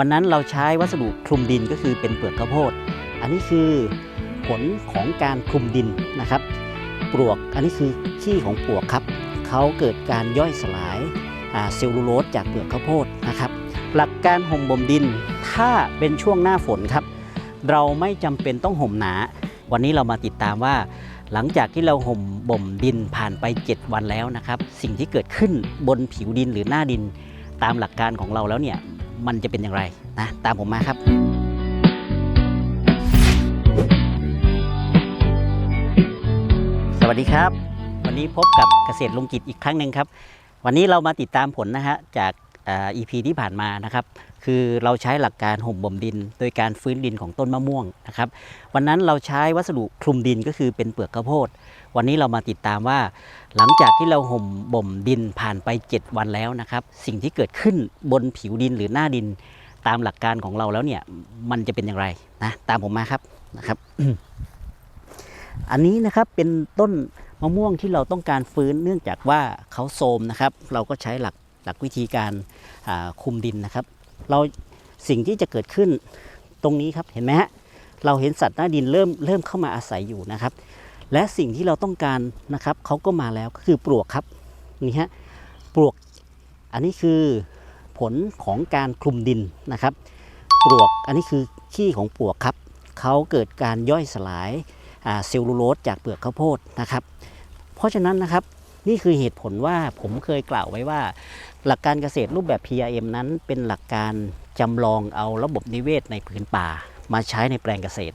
วันนั้นเราใช้วัสดุคลุมดินก็คือเป็นเปลือกข้าวโพด อันนี้คือผลของการคลุมดินนะครับ ปลวกอันนี้คือขี้ของปลวกครับเขาเกิดการย่อยสลายาเซลลูโลสจากเปลือกข้าวโพดนะครับ หลักการห่มบ่มดินถ้าเป็นช่วงหน้าฝนครับ เราไม่จำเป็นต้องห่มหนา วันนี้เรามาติดตามว่า หลังจากที่เราห่มบ่มดินผ่านไป 7 วันแล้วนะครับ สิ่งที่เกิดขึ้นบนผิวดินหรือหน้าดินตามหลักการของเราแล้วเนี่ย มันจะเป็นอย่างไรนะตามผมมาครับสวัสดีครับ วันนี้พบกับเกษตรลุงกิจอีกครั้งหนึ่งครับ วันนี้เรามาติดตามผลนะฮะจาก อ่า EP ที่ผ่านมานะครับ คือเราใช้หลักการห่มบ่มดิน โดยการฟื้นดินของต้นมะม่วงนะครับ วันนั้นเราใช้วัสดุคลุมดินก็คือเป็นเปลือกข้าวโพด วันนี้เรามาติดตามว่า หลังจากที่เราห่มบ่มดินผ่านไป 7 วันแล้วนะครับ สิ่งที่เกิดขึ้นบนผิวดินหรือหน้าดิน ตามหลักการของเราแล้วเนี่ยมันจะเป็นอย่างไรนะตามผมมาครับนะครับ อันนี้นะครับเป็นต้นมะม่วงที่เราต้องการฟื้นเนื่องจากว่าเขาโทมนะครับ เราก็ใช้หลัก หลักวิธีการคุมดินนะครับ เราสิ่งที่จะเกิดขึ้นตรงนี้ครับเห็นไหมฮะเราเห็นสัตว์หน้าดินเริ่มเริ่มเข้ามาอาศัยอยู่นะครับ และสิ่งที่เราต้องการนะครับเขาก็มาแล้วก็คือปลวกครับนี่ฮะปลวกอันนี้คือผลของการคลุมดินนะครับ ปลวกอันนี้คือขี้ของปลวกครับเขาเกิดการย่อยสลายเซลลูโลสจากเปลือกข้าวโพดนะครับ เพราะฉะนั้นนะครับ นี่คือเหตุผลว่าผมเคยกล่าวไว้ว่า หลักการเกษตรรูปแบบ PRM นั้นเป็นหลักการจำลองเอาระบบนิเวศในผืนป่า มาใช้ในแปลงเกษตร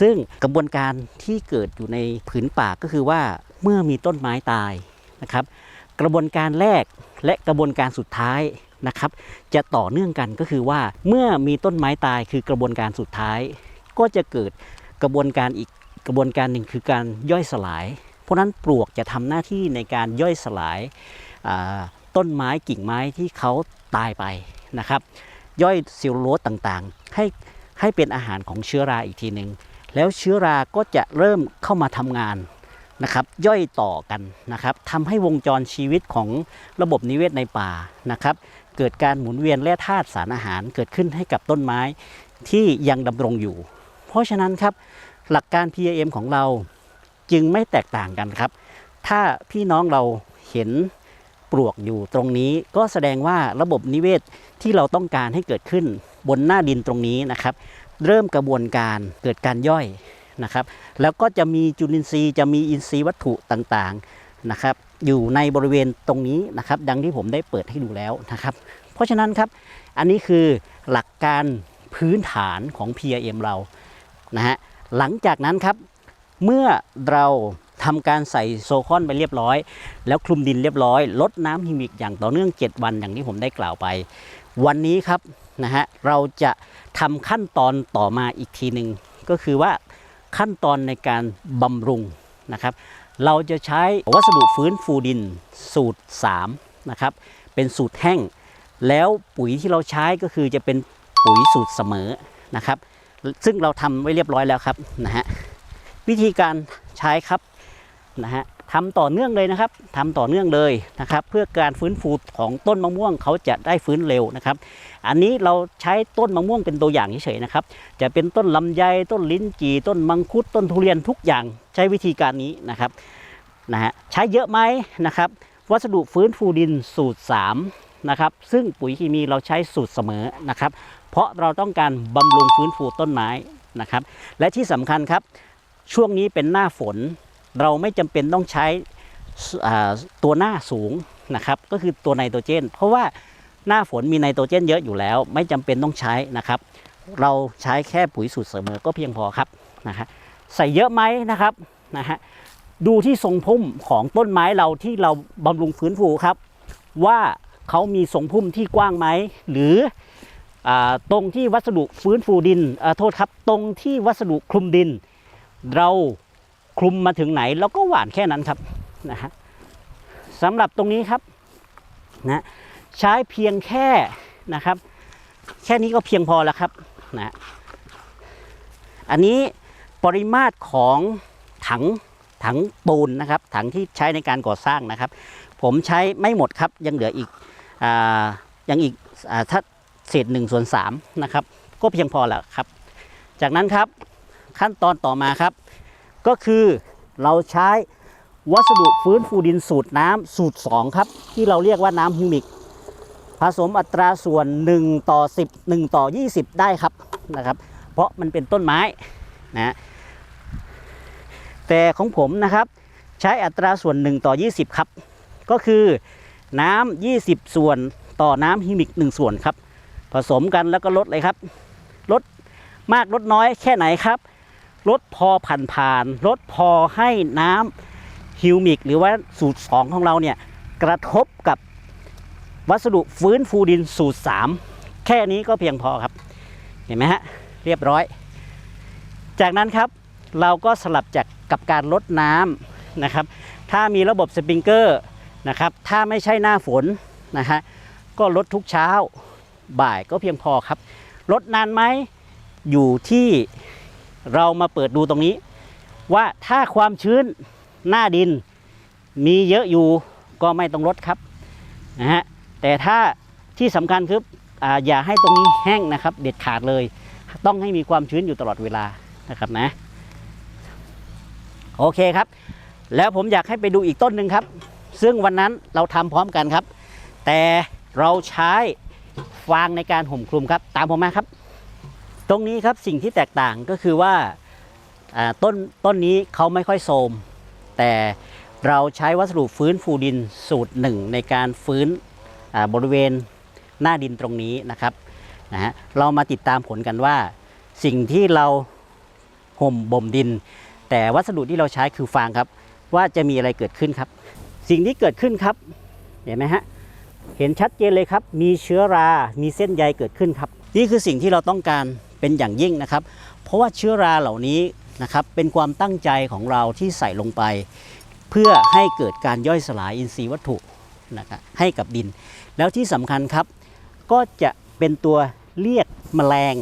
ซึ่งกระบวนการที่เกิดอยู่ในผืนป่าก็คือว่าเมื่อมีต้นไม้ตายนะครับ กระบวนการแรกและกระบวนการสุดท้ายนะครับ จะต่อเนื่องกันก็คือว่าเมื่อมีต้นไม้ตายคือกระบวนการสุดท้าย ก็จะเกิดกระบวนการอีกกระบวนการหนึ่งคือการย่อยสลาย เพราะนั้นปลวกจะทำหน้าที่ในการย่อยสลายต้นไม้กิ่งไม้ที่เขาตายไปนะครับ ย่อยเซลลูโลสต่างๆ ให้ให้เป็นอาหารของเชื้อราอีกทีหนึ่งแล้วเชื้อราก็จะเริ่มเข้ามาทำงานนะครับย่อยต่อกันนะครับทำให้วงจรชีวิตของระบบนิเวศในป่านะครับ เกิดการหมุนเวียนแร่ธาตุสารอาหารเกิดขึ้นให้กับต้นไม้ที่ยังดำรงอยู่ เพราะฉะนั้นครับหลักการ PAM ของเรา จึงไม่แตกต่างกันครับ ถ้าพี่น้องเราเห็นปลวกอยู่ตรงนี้ก็แสดงว่าระบบนิเวศที่เราต้องการให้เกิดขึ้นบนหน้าดินตรงนี้นะครับ เริ่มกระบวนการเกิดการย่อยนะครับ แล้วก็จะมีจุลินทรีย์จะมีอินทรีย์วัตถุต่างๆนะครับ อยู่ในบริเวณตรงนี้นะครับ ดังที่ผมได้เปิดให้ดูแล้วนะครับ เพราะฉะนั้นครับ อันนี้คือหลักการพื้นฐานของ PRM เรานะฮะหลังจากนั้นครับ เมื่อเราทำการใส่โซคอนไปเรียบร้อย แล้วคลุมดินเรียบร้อย ลดน้ำฮิมิกอย่างต่อเนื่อง 7 วันอย่างที่ผมได้กล่าวไป วันนี้ครับนะฮะเราจะทำขั้นตอนต่อมาอีกทีหนึ่งก็คือว่าขั้นตอนในการบำรุงนะครับ เราจะใช้วัสดุฟื้นฟูดินสูตร3นะครับเป็นสูตรแห้ง แล้วปุ๋ยที่เราใช้ก็คือจะเป็นปุ๋ยสูตรเสมอนะครับ ซึ่งเราทำไว้เรียบร้อยแล้วครับนะฮะ วิธีการใช้ครับนะฮะทำต่อเนื่องเลยนะครับทำต่อเนื่องเลยนะครับ เพื่อการฟื้นฟูของต้นมะม่วงเขาจะได้ฟื้นเร็วนะครับ อันนี้เราใช้ต้นมะม่วงเป็นตัวอย่างเฉยๆนะครับ จะเป็นต้นลำไยต้นลิ้นจี่ต้นมังคุดต้นทุเรียนทุกอย่างใช้วิธีการนี้นะครับนะฮะใช้เยอะไหมนะครับ วัสดุฟื้นฟูดินสูตร 3 นะครับ ซึ่งปุ๋ยเคมีเราใช้สูตรเสมอนะครับ เพราะเราต้องการบำรุงฟื้นฟูต้นไม้นะครับ และที่สำคัญครับ ช่วงนี้เป็นหน้าฝน เราไม่จำเป็นต้องใช้ตัวหน้าสูงนะครับ ก็คือตัวไนโตรเจน เพราะว่าหน้าฝนมีไนโตรเจนเยอะอยู่แล้ว ไม่จำเป็นต้องใช้นะครับ เราใช้แค่ปุ๋ยสูตรเสมอก็เพียงพอครับนะฮะใส่เยอะไหมนะครับนะฮะดูที่ทรงพุ่มของต้นไม้เราที่เราบำรุงฟื้นฟูครับ ว่าเขามีทรงพุ่มที่กว้างไหมหรืออตรงที่วัสดุฟื้นฟูดินโทษครับตรงที่วัสดุคลุมดิน เราคลุมมาถึงไหนเราก็หวานแค่นั้นครับนะฮะสำหรับตรงนี้ครับนะใช้เพียงแค่นะครับ แค่นี้ก็เพียงพอแล้วครับนะอันนี้ปริมาตรของถังถังปูนนะครับ ถังที่ใช้ในการก่อสร้างนะครับ ผมใช้ไม่หมดครับยังเหลืออีกอยังอีกอถ้าเศษ1ส่วน3นะครับ ก็เพียงพอแล้วครับ จากนั้นครับ ขั้นตอนต่อมาครับ ก็คือเราใช้วัสดุฟื้นฟูดินสูตรน้ำสูตร 2 ครับ ที่เราเรียกว่าน้ำฮิมิก ผสมอัตราส่วน 1 ต่อ 10 1 ต่อ 20 ได้ครับนะครับ เพราะมันเป็นต้นไม้นะแต่ของผมนะครับใช้อัตราส่วน 1 ต่อ 20 ครับ ก็คือน้ำ20 ส่วนต่อน้ำฮิมิก 1 ส่วนครับ ผสมกันแล้วก็ลดเลยครับ ลดมากลดน้อยแค่ไหนครับ ลดพอผ่านผ่านๆลดพอให้น้ำฮิวมิก หรือว่าสูตร 2 ของเราเนี่ยกระทบกับวัสดุฟื้นฟูดินสูตร 3 แค่นี้ก็เพียงพอครับ เห็นไหมฮะ เรียบร้อย จากนั้นครับเราก็สลับจากกับการลดน้ำนะครับ ถ้ามีระบบสปริงเกอร์นะครับ ถ้าไม่ใช่หน้าฝนนะฮะก็ลดทุกเช้าบ่ายก็เพียงพอครับ ลดนานไหมอยู่ที่ เรามาเปิดดูตรงนี้ ว่าถ้าความชื้นหน้าดินมีเยอะอยู่ก็ไม่ต้องลดครับนะฮะแต่ถ้าที่สำคัญคือออย่าให้ตรงนี้แห้งนะครับ เด็ดขาดเลย ต้องให้มีความชื้นอยู่ตลอดเวลานะครับนะโอเคครับ แล้วผมอยากให้ไปดูอีกต้นหนึ่งครับ ซึ่งวันนั้นเราทำพร้อมกันครับ แต่เราใช้ฟางในการห่มคลุมครับ ตามผมมาครับ ตรงนี้ครับสิ่งที่แตกต่างก็คือว่าต้นต้นนี้เขาไม่ค่อยโทมแต่เราใช้วัสดุฟื้นฟูดินสูตรหนึ่งในการฟื้นบริเวณหน้าดินตรงนี้นะครับนะฮะเรามาติดตามผลกันว่าสิ่งที่เราห่มบ่มดิน แต่วัสดุที่เราใช้คือฟางครับ ว่าจะมีอะไรเกิดขึ้นครับ สิ่งที่เกิดขึ้นครับเห็นไหมฮะเห็นชัดเจนเลยครับ มีเชื้อรา มีเส้นใยเกิดขึ้นครับ นี่คือสิ่งที่เราต้องการ เป็นอย่างยิ่งนะครับ เพราะว่าเชื้อราเหล่านี้นะครับเป็นความตั้งใจของเราที่ใส่ลงไป เพื่อให้เกิดการย่อยสลายอินทรีย์วัตถุนะครับให้กับดิน แล้วที่สำคัญครับก็จะเป็นตัวเรียกแมลง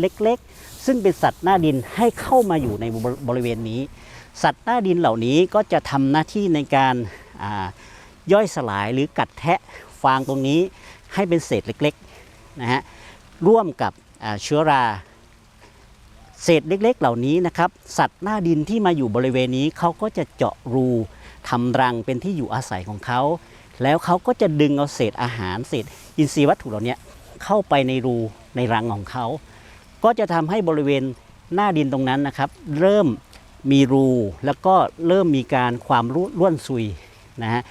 เล็กๆ ซึ่งเป็นสัตว์หน้าดินให้เข้ามาอยู่ในบริเวณนี้ สัตว์หน้าดินเหล่านี้ก็จะทำหน้าที่ในการาย่อยสลายหรือกัดแทะฟางตรงนี้ให้เป็นเศษเล็กๆนะฮะร่วมกับเชื้อรา เศษเล็กๆ เหล่านี้นะครับ สัตว์หน้าดินที่มาอยู่บริเวณนี้เขาก็จะเจาะรูทำรังเป็นที่อยู่อาศัยของเขา แล้วเขาก็จะดึงเอาเศษอาหารเศษอินทรีย์วัตถุเหล่านี้เข้าไปในรูในรังของเขา ก็จะทำให้บริเวณหน้าดินตรงนั้นนะครับ เริ่มมีรูแล้วก็เริ่มมีการความร่วนร่วนซุยนะฮะ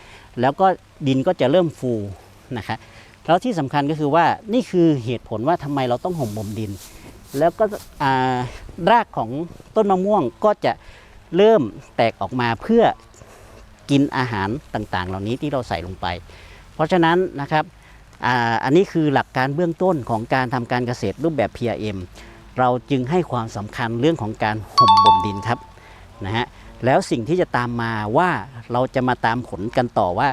แล้วก็ดินก็จะเริ่มฟูนะครับแล้วที่สำคัญก็คือว่านี่คือเหตุผลว่าทำไมเราต้องห่มบ่มดิน แล้วก็รากของต้นมะม่วงก็จะเริ่มแตกออกมาเพื่อกินอาหารต่างๆ เหล่านี้ที่เราใส่ลงไป เพราะฉะนั้นนะครับอ,อันนี้คือหลักการเบื้องต้นของการทำการเกษตรรูปแบบ PRM เราจึงให้ความสำคัญเรื่องของการห่มบ่มดินครับนะฮะแล้วสิ่งที่จะตามมาว่าเราจะมาตามผลกันต่อว่า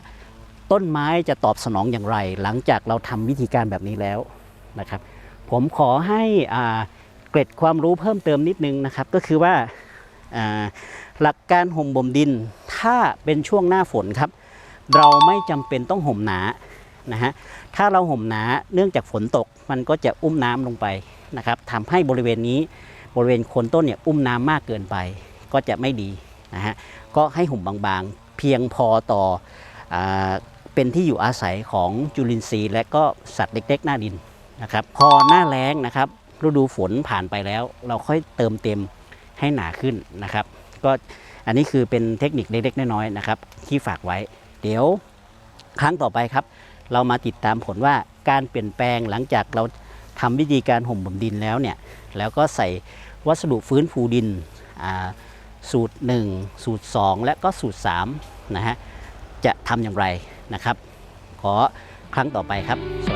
ต้นไม้จะตอบสนองอย่างไร หลังจากเราทำวิธีการแบบนี้แล้วนะครับ ผมขอให้เกร็ดความรู้เพิ่มเติมนิดนึงนะครับ ก็คือว่าหลักการห่มบ่มดิน ถ้าเป็นช่วงหน้าฝนครับ เราไม่จำเป็นต้องห่มหนานะฮะถ้าเราห่มหนาเนื่องจากฝนตกมันก็จะอุ้มน้ำลงไปนะครับทำให้บริเวณนี้บริเวณโคนต้นเนี่ยอุ้มน้ำมากเกินไป ก็จะไม่ดีนะฮะก็ให้ห่มบางๆ เพียงพอต่ออเป็นที่อยู่อาศัยของจุลินทรีย์ และก็สัตว์เล็กๆ หน้าดิน นะครับพอหน้าแล้งนะครับฤดูฝนผ่านไปแล้ว เราค่อยเติมเต็มให้หนาขึ้นนะครับ ก็อันนี้คือเป็นเทคนิคเล็กๆน้อยๆนะครับที่ฝากไว้ เดี๋ยวครั้งต่อไปครับ เรามาติดตามผลว่าการเปลี่ยนแปลงหลังจากเราทำวิธีการห่มบ่มดินแล้วเนี่ยแล้วก็ใส่วัสดุฟื้นฟูดินอ่าสูตร 1 สูตร 2 และก็สูตร3นะฮะจะทำอย่างไรนะครับ ขอครั้งต่อไปครับสวัสดี